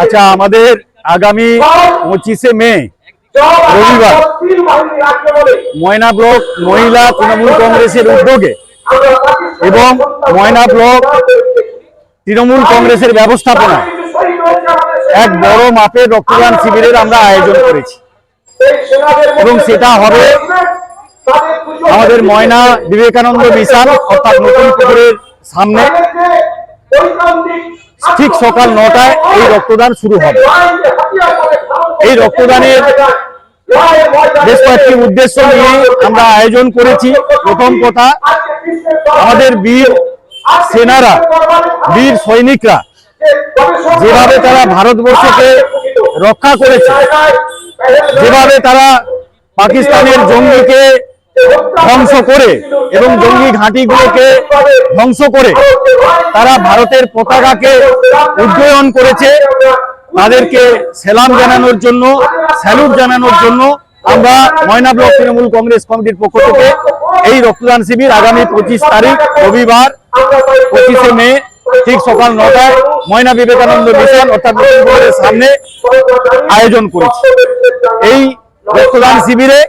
আচ্ছা আমাদের আগামী পঁচিশে মে, রবিবার ময়না ব্লক মহিলা তৃণমূল কংগ্রেসের উদ্যোগে এবং ময়না ব্লক তৃণমূল কংগ্রেসের ব্যবস্থাপনায় এক বড় মাপের রক্তদান শিবিরের আমরা আয়োজন করেছি। এবং সেটা হবে আমাদের ময়না বিবেকানন্দ মিশন, অর্থাৎ নতুন পুকুরের সামনে। ঠিক সকাল নটায় এই রক্তদান শুরু হবে। এই রক্তদানের বেশ কয়েকটি উদ্দেশ্য নিয়ে আমরা আয়োজন করেছি। প্রথম কথা, আমাদের বীর সেনারা, বীর সৈনিকরা যেভাবে তারা ভারতবর্ষকে রক্ষা করেছে, যেভাবে তারা পাকিস্তানের জঙ্গিকে ধ্বংস করে এবং জঙ্গি ঘাঁটিগুলোকে ধ্বংস করে তারা ভারতের পতাকাকে উজ্জয়ন করেছে। তাদেরকে সেলাম জানানোর জন্য, স্যালুট জানানোর জন্য আমরা ময়না ব্লক তৃণমূল কংগ্রেস কমিটির পক্ষ থেকে এই রক্তদান শিবির আগামী পঁচিশ তারিখ, রবিবার পঁচিশে মে, ঠিক সকাল নটায় ময়না বিবেকানন্দ মিশন অর্থাৎ সামনে আয়োজন করেছি। এই রক্তদান শিবিরে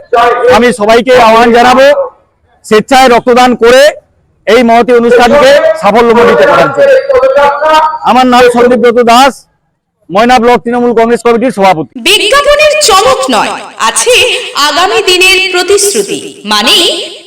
আমি সবাইকে আহ্বান জানাব, স্বেচ্ছায় রক্তদান করে এই মহতি অনুষ্ঠানকে সাফল্যমণ্ডিত করার জন্য। আমার নাম সন্দীপব্রত দাস, ময়না ব্লক তৃণমূল কংগ্রেস কমিটির সভাপতি। বিজ্ঞাপনের চমক নয়, আছে আগামী দিনের প্রতিশ্রুতি মানে